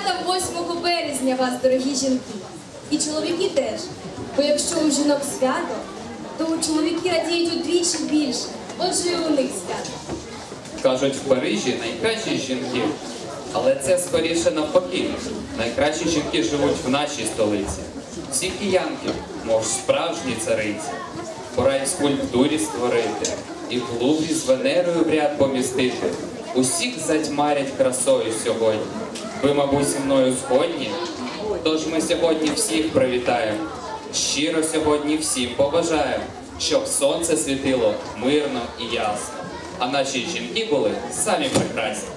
свята 8 березня вас, дорогі жінки. І чоловіки теж. Бо якщо у жінок свято, то у чоловіки радіють удвічі більше. Отже, і у них свято. Кажуть, в Парижі найкращі жінки. Але це скоріше навпаки. Найкращі жінки живуть в нашій столиці. Всі киянки, мов справжні цариці. Пора й скульптурі створити, і в Луврі з Венерою в ряд помістити. Усіх затьмарять красою сьогодні. Ви, мабуть, зі мною згодні? Тож ми сьогодні всіх привітаємо. Щиро сьогодні всім побажаємо, щоб сонце світило мирно і ясно. А наші жінки були самі прекрасні.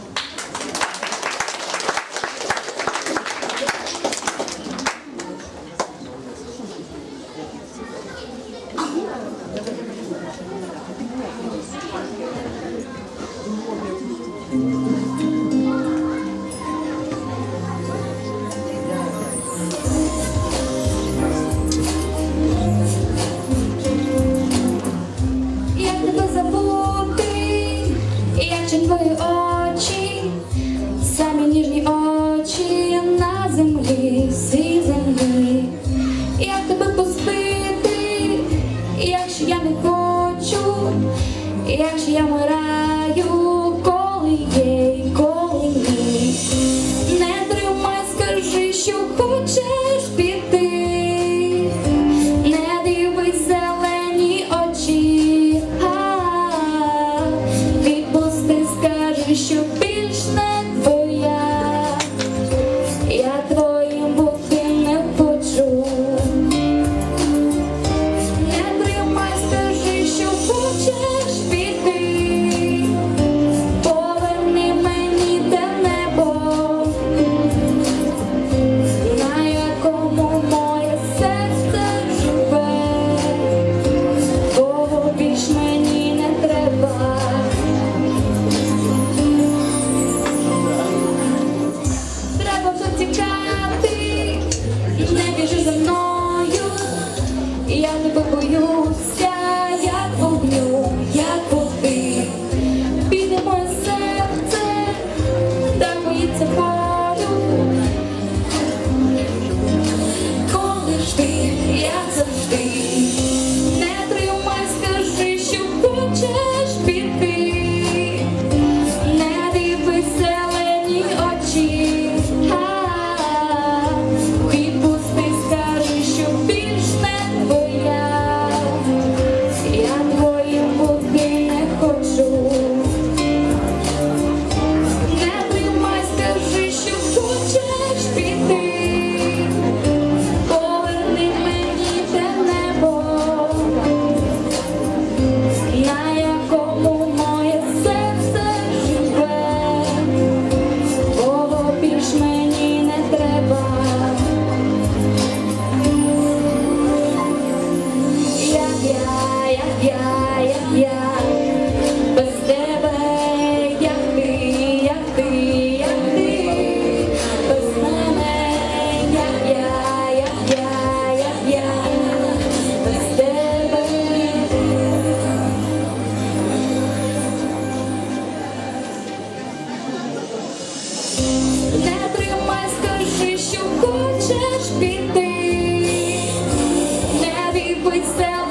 Хочу, якщо я вмираю, коли тікати, не біжи за мною, я не побоюся, як вогню, як води, піде моє серце, так боїться пару. Коли ж ти, як завжди. There.